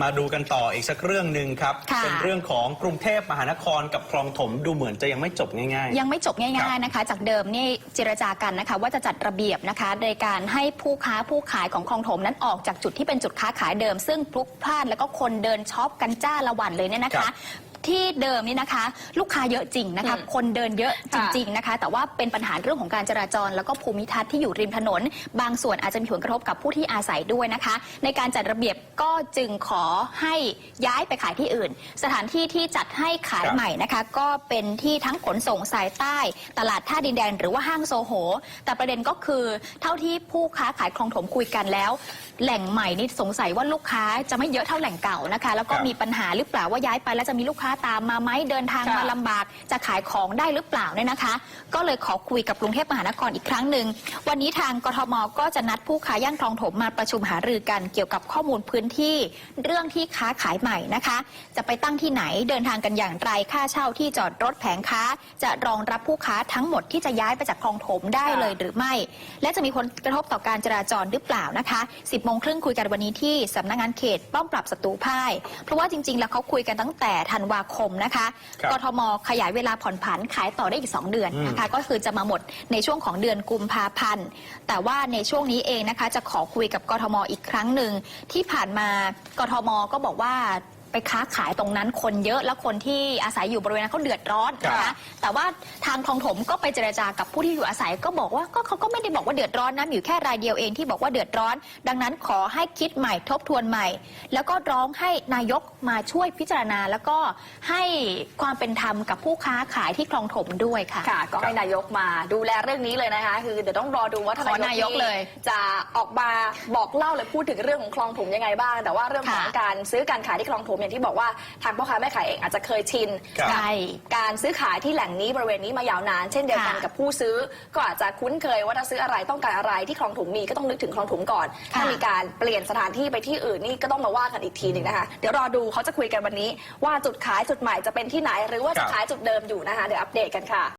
มาดูกันต่ออีกสักเรื่องหนึ่งครับ ค่ะเป็นเรื่องของกรุงเทพมหานครกับคลองถมดูเหมือนจะยังไม่จบง่าย ยังไม่จบครัง่ายบ ๆนะคะ จากเดิมนี่เจรจากันนะคะ ว่าจะจัดระเบียบนะคะโดยการให้ผู้ค้าผู้ขายของคลองถมนั้นออกจากจุดที่เป็นจุดค้าขายเดิม ซึ่งพลุกพล่านแล้วก็คนเดินช็อปกันจ้าละวันเลยเนี่ยนะครัคะบ ที่เดิมนี่นะคะ ลูกค้าเยอะจริงนะคะอืมคนเดินเยอะจค่ะริงๆนะคะ แต่ว่าเป็นปัญหาเรื่องของการจราจร แล้วก็ภูมิทัศน์ที่อยู่ริมถนน บางส่วนอาจจะมีผลกระทบกับผู้ที่อาศัยด้วยนะคะ ในการจัดระเบียบก็จึงขอให้ย้ายไปขายที่อื่น สถานที่ที่จัดให้ขายครับใหม่นะคะ ก็เป็นที่ทั้งขนส่งสายใต้ ตลาดท่าดินแดน หรือว่าห้างโซโห แต่ประเด็นก็คือเท่าที่ผู้ค้าขายคลองถมคุยกันแล้ว แหล่งใหม่นี่สงสัยว่าลูกค้าจะไม่เยอะเท่าแหล่งเก่านะคะ แล้วก็ครับมีปัญหาหรือเปล่าว่าย้ายไปแล้วจะมีลูกค้าตามมาไหมเดินทางค่ะมาลำบากจะขายของได้หรือเปล่าเนี่ยนะคะ ก็เลยขอคุยกับกรุงเทพมหานครอีกครั้งหนึ่งวันนี้ทางกทมก็จะนัดผู้ค้าย่านคลองถมมาประชุมหารือกันเกี่ยวกับข้อมูลพื้นที่ เรื่องที่ค้าขายใหม่นะคะ จะไปตั้งที่ไหนเดินทางกันอย่างไรค่าเช่าที่จอดรถแผงค้า จะรองรับผู้ค้าทั้งหมดที่จะย้ายไปจากคลองถมได้ค่ะเลยหรือไม่ และจะมีผลกระทบต่อการจราจรหรือเปล่านะคะ 10โมงครึ่งคุยกันวันนี้ที่สำนักงานเขตป้อมปรับศัตรูพ่าย เพราะว่าจริงๆ แล้วเขาคุยกันตั้งแต่ธันวาคมนะคะครับ กทมขยายเวลาผ่อนผันขายต่อได้อีก 2 เดือนนะคะก็คือจะมาหมดในช่วงของเดือนกุมภาพันธ์แต่ว่าในช่วงนี้เองนะคะ จะขอคุยกับกทมอีกครั้งหนึ่งที่ผ่านมากทมก็บอกว่า ไปค้าขายตรงนั้นคนเยอะแล้วคนที่อาศัยอยู่บริเวณนั้นเขาเดือดร้อนนะครัคะบ แต่ว่าทางคลองถมก็ไปเจรจากับผู้ที่อยู่อาศัยก็บอกว่าก็เขาก็ไม่ได้บอกว่าเดือดร้อนนะมีอยู่แค่รายเดียวเองที่บอกว่าเดือดร้อน ดังนั้นขอให้คิดใหม่ทบทวนใหม่ แล้วก็ร้องให้นายกมาช่วยพิจารณา แล้วก็ให้ความเป็นธรรมกับผู้ค้าขายที่คลองถมด้วยค่ะ ค่ะ ก็ให้นายกมาดูแลเรื่องนี้เลยนะคะ คือเดี๋ยวต้องรอดูว่าขอนายกเลยจะออกมาบอกเล่าหรือพูดถึงเรื่องของคลองถมยังไงบ้าง แต่ว่าเรื่องของค่ะ การซื้อการขายที่คลองถมอย่างที่บอกว่าทางพ่อค้าแม่ขายเองอาจจะเคยชินครับใช่การซื้อขายที่แหล่งนี้บริเวณนี้มายาวนาน เช่นเดียวกันค่ะกับผู้ซื้อ ก็อาจจะคุ้นเคยว่าถ้าซื้ออะไรต้องการอะไรที่คลองถมมีก็ต้องนึกถึงคลองถมก่อน ค่ะ ถ้ามีการเปลี่ยนสถานที่ไปที่อื่นนี่ก็ต้องมาว่ากันอีกทีหนึ่งนะคะ เดี๋ยวรอดูเขาจะคุยกันวันนี้ ว่าจุดขายจุดใหม่จะเป็นที่ไหนหรือว่าครัจะบขายจุดเดิมอยู่นะคะ เดี๋ยวอัปเดตกันค่ะ